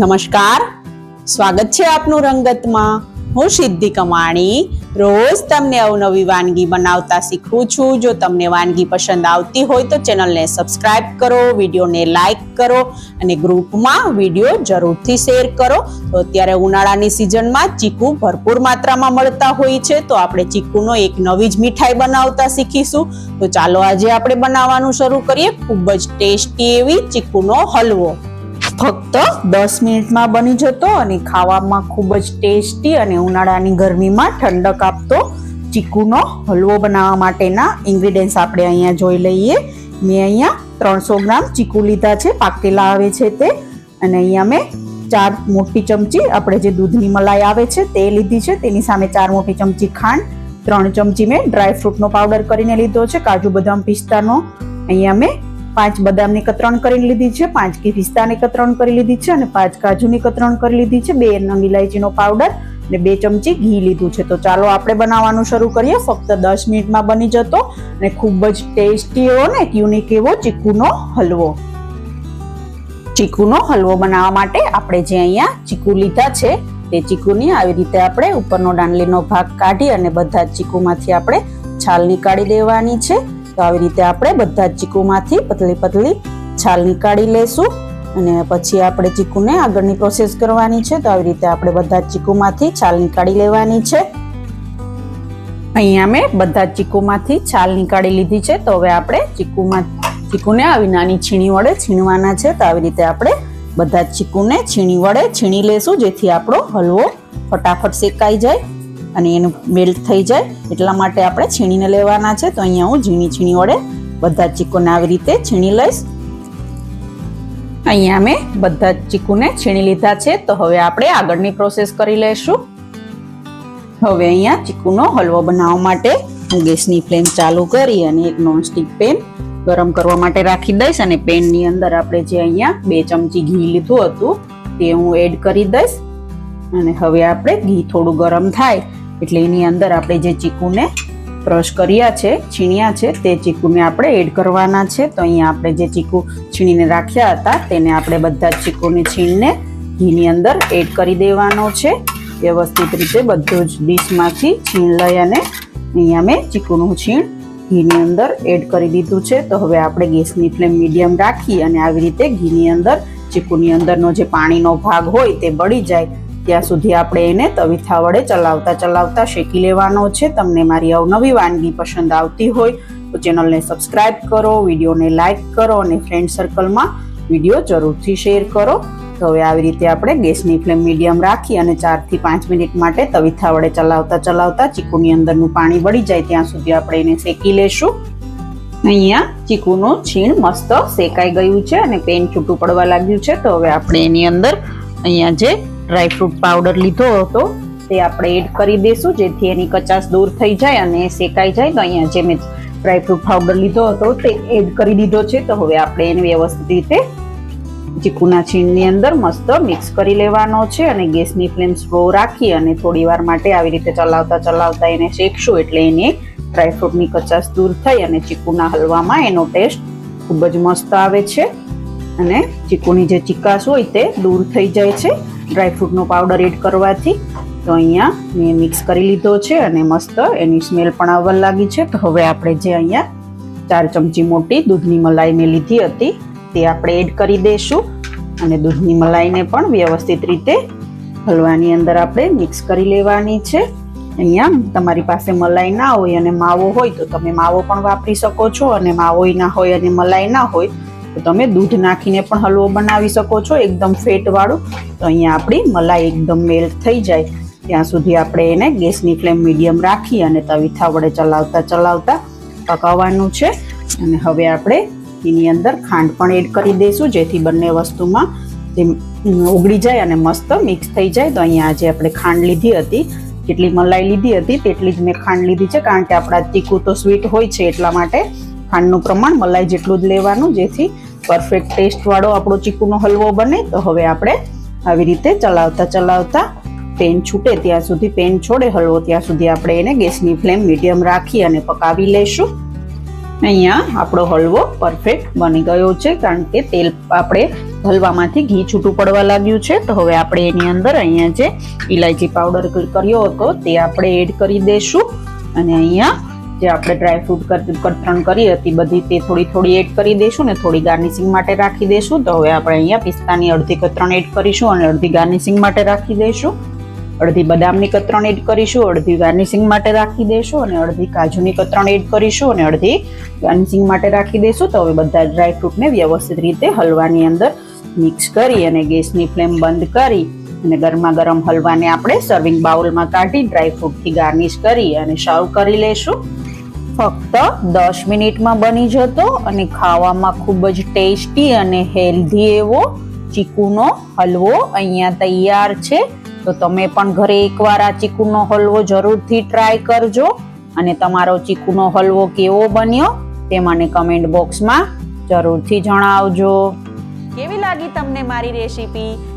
નમસ્કાર. સ્વાગત છે આપનું રંગતમાં. હું સિદ્ધિ કમાણી. રોજ તમને અવનવી વાનગી બનાવતા શીખવું છું. જો તમને વાનગી પસંદ આવતી હોય તો ચેનલને સબસ્ક્રાઇબ કરો, વિડીયોને લાઇક કરો અને ગ્રુપમાં વીડિયો જરૂરથી શેર કરો. તો અત્યારે ઉનાળાની સિઝનમાં ચીકુ ભરપૂર માત્રામાં મળતા હોય છે. તો આપણે ચીકુનો એક નવી જ મીઠાઈ બનાવતા શીખીશું. તો ચાલો આજે આપણે બનાવવાનું શરૂ કરીએ. ખૂબ જ ટેસ્ટી એવી ચીકુનો હલવો. ફક્ત દસ મિનિટમાં બની જતો અને ખાવામાં ખૂબ જ ટેસ્ટી અને ઉનાળાની ગરમીમાં ઠંડક આપતો ચીકુનો હલવો બનાવવા માટેના ઇન્ગ્રીડિયન્ટ્સ આપણે અહીંયા જોઈ લઈએ. મેં અહીંયા ત્રણસો ગ્રામ ચીકુ લીધા છે, પાકેલા આવે છે તે. અને અહીંયા મેં ચાર મોટી ચમચી, આપણે જે દૂધની મલાઈ આવે છે તે લીધી છે. તેની સામે ચાર મોટી ચમચી ખાંડ, ત્રણ ચમચી મેં ડ્રાય ફ્રૂટનો પાવડર કરીને લીધો છે, કાજુ બદામ પિસ્તાનો. અહીંયા મેં પાંચ બદામની કતરણ કરી લીધી છે, પાંચ કી પિસ્તાની કતરણ કરી લીધી છે અને પાંચ કાજુની કતરણ કરી લીધી છે. બે નંગ ઇલાયચીનો પાવડર અને બે ચમચી ઘી લીધું છે. તો ચાલો આપણે બનાવવાનું શરૂ કરીએ. ફક્ત દસ મિનિટમાં બની જતો અને ખૂબ જ ટેસ્ટી એવો ને યુનિક એવો ચીકુનો હલવો. ચીકુનો હલવો બનાવવા માટે આપણે જે અહીંયા ચીકુ લીધા છે, તે ચીકુની આવી રીતે આપણે ઉપરનો દાંડલીનો ભાગ કાઢી અને બધા ચીકુમાંથી આપણે છાલ નીકાળી દેવાની છે. તો આવી રીતે આપણે બધા ચીકુમાંથી પતલી પતલી છાલ નીકાળી લેશું અને પછી આપણે ચીકુને આગળની પ્રોસેસ કરવાની છે. તો આવી રીતે આપણે બધા ચીકુમાંથી છાલ નીકાળી લેવાની છે. અહીંયા મેં બધા ચીકુમાંથી છાલ નીકાળી લીધી છે. તો હવે આપણે ચીકુમાં ચીકુને આવી નાની છીણી વડે છીણવાના છે. તો આવી રીતે આપણે બધા જ ચીકુને છીણી વડે છીણી લેશું, જેથી આપણો હલવો ફટાફટ શેકાઈ જાય. અને એનું મેલ્ટ થઈ જાય એટલા માટે આપણે છીણીને લેવાના છે. તો અહીંયા હું ઝીણી છીણી વડે બધા ચીકુને આવી રીતે છીણી લઈશ. અહીંયા મેં બધા ચીકુને છીણી લીધા છે. તો હવે આપણે આગળની પ્રોસેસ કરી લઈશું. હવે અહીંયા ચીકુનો હલવો બનાવવા માટે હું ગેસની ફ્લેમ ચાલુ કરી અને એક નોનસ્ટિક પેન ગરમ કરવા માટે રાખી દઈશ અને પેનની અંદર આપણે જે અહીંયા બે ચમચી ઘી લીધું હતું તે હું એડ કરી દઈશ. અને હવે આપણે ઘી થોડું ગરમ થાય એટલે એની અંદર આપણે જે ચીકુને ક્રશ કર્યા છે, છીણ્યા છે, તે ચીકુને આપણે એડ કરવાના છે. તો અહીંયા આપણે જે ચીકુ છીણીને રાખ્યા હતા, તેને આપણે બધા જ ચીકુને છીણને ઘીની અંદર એડ કરી દેવાનો છે. વ્યવસ્થિત રીતે બધું જ ડીશમાંથી છીણ લઈ અને અહીંયા મેં ચીકુનું છીણ ઘીની અંદર એડ કરી દીધું છે. તો હવે આપણે ગેસની ફ્લેમ મીડિયમ રાખી અને આવી રીતે ઘીની અંદર ચીકુની અંદરનો જે પાણીનો ભાગ હોય તે બળી જાય. ત્યાં સુધી આપણે એને તવીથા વડે ચલાવતા ચલાવતા શેકી લેવાનો છે. તમને મારી અવનવી વાનગી પસંદ આવતી હોય તો ચેનલને સબસ્ક્રાઇબ કરો, વિડીયોને લાઇક કરો અને ફ્રેન્ડ સર્કલમાં વીડિયો જરૂરથી શેર કરો. તો હવે આવી રીતે આપણે ગેસની ફ્લેમ મીડિયમ રાખી અને ચારથી પાંચ મિનિટ માટે તવીથા વડે ચલાવતા ચલાવતા ચીકુની અંદરનું પાણી વળી જાય ત્યાં સુધી આપણે એને શેકી લેશું. અહીંયા ચીકુનું છીણ મસ્ત શેકાઈ ગયું છે અને પેન છૂટું પડવા લાગ્યું છે. તો હવે આપણે એની અંદર અહીંયા જે ડ્રાયફ્રૂટ પાવડર લીધો હતો, તે આપણે એડ કરી દઈશું, જેથી એની કચાશ દૂર થઈ જાય અને શેકાઈ જાય. તો અહીંયા જે મેં ડ્રાયફ્રૂટ પાવડર લીધો હતો, તે એડ કરી દીધો છે. તો હવે આપણે એને વ્યવસ્થિત રીતે ચીકુના છીણની અંદર મસ્ત મિક્સ કરી લેવાનો છે અને ગેસની ફ્લેમ સ્લો રાખી અને થોડી વાર માટે આવી રીતે ચલાવતા ચલાવતા એને શેકશું, એટલે એની ડ્રાયફ્રૂટની કચાશ દૂર થઈ અને ચીકુના હલવામાં એનો ટેસ્ટ ખૂબ જ મસ્ત આવે છે. અને ચીકુની જે ચીકાશ હોય તે દૂર થઈ જાય છે. ડ્રાયફ્રૂટનો પાવડર એડ કરવાથી તો અહીંયા મેં મિક્સ કરી લીધો છે અને મસ્ત એની સ્મેલ પણ આવવા લાગી છે. તો હવે આપણે જે અહીંયા ચાર ચમચી મોટી દૂધની મલાઈ મેં લીધી હતી તે આપણે એડ કરી દઈશું. અને દૂધની મલાઈને પણ વ્યવસ્થિત રીતે હલવાની અંદર આપણે મિક્સ કરી લેવાની છે. અહીંયા તમારી પાસે મલાઈ ના હોય અને માવો હોય તો તમે માવો પણ વાપરી શકો છો અને માવો ના હોય અને મલાઈ ના હોય તો તમે દૂધ નાખીને પણ હલવો બનાવી શકો છો, એકદમ ફેટવાળો. તો અહીંયા આપણી મલાઈ એકદમ મેલ્ટ થઈ જાય. ત્યાં સુધી આપણે એને ગેસની ફ્લેમ મીડિયમ રાખી અને તવીથા વડે ચલાવતા ચલાવતા પકાવવાનું છે. અને હવે આપણે એની અંદર ખાંડ પણ એડ કરી દઈશું, જેથી બંને વસ્તુમાં જે ઉગડી જાય અને મસ્ત મિક્સ થઈ જાય. તો અહીંયા આજે આપણે ખાંડ લીધી હતી, જેટલી મલાઈ લીધી હતી, તેટલી જ મેં ખાંડ લીધી છે, કારણ કે આપણા તીખું તો સ્વીટ હોય છે એટલા માટે. ખાંડનું પ્રમાણ, મલાઈ જેટલું જ લેવાનું, જેથી પરફેક્ટ ટેસ્ટવાળો આપણો ચીકુનો હલવો બને. તો હવે આપણે આવી રીતે ચલાવતા ચલાવતા પેન છૂટે, ત્યાં સુધી પેન છોડે, હલવો ત્યાં સુધી આપણે એને ગેસની ફ્લેમ મીડિયમ રાખી અને પકાવી લેશું. અહીંયા આપણો હલવો પરફેક્ટ બની ગયો છે, કારણ કે તેલ આપણે હલવામાંથી ઘી છૂટું પડવા લાગ્યું છે. તો હવે આપણે એની અંદર અહીંયા જે ઇલાયચી પાવડર કર્યો હતો, તે આપણે એડ કરી દઈશું અને અહીંયા જે આપણે ડ્રાયફ્રૂટ કતરણ કરી હતી બધી તે થોડી થોડી એડ કરી દઈશું ને થોડી ગાર્નિશિંગ માટે રાખી દઈશું. તો હવે આપણે અહીંયા પિસ્તાની અડધી કતરણ એડ કરીશું અને અડધી ગાર્નિશિંગ માટે રાખી દઈશું. અડધી બદામની કતરણ એડ કરીશું, અડધી ગાર્નિશિંગ માટે રાખી દઈશું અને અડધી કાજુની કતરણ એડ કરીશું અને અડધી ગાર્નિશિંગ માટે રાખી દઈશું. તો હવે બધા ડ્રાયફ્રૂટને વ્યવસ્થિત રીતે હલવાની અંદર મિક્સ કરી અને ગેસની ફ્લેમ બંધ કરી અને ગરમા ગરમ હલવાને આપણે સર્વિંગ બાઉલમાં કાઢી ડ્રાયફ્રૂટથી ગાર્નિશ કરી અને સર્વ કરી લેશું ફક્ત દસ મિનિટમાં બની જતો અને ખાવામાં ખૂબ જ ટેસ્ટી અને હેલ્ધી એવો ચીકુનો હલવો અહીંયા તૈયાર છે. તો તમે પણ ઘરે એકવાર આ ચીકુનો હલવો જરૂરથી ટ્રાય કરજો. અને તમારો ચીકુનો હલવો કેવો બન્યો તે મને કમેન્ટ બોક્સમાં જરૂરથી જણાવજો. કેવી લાગી તમને મારી રેસીપી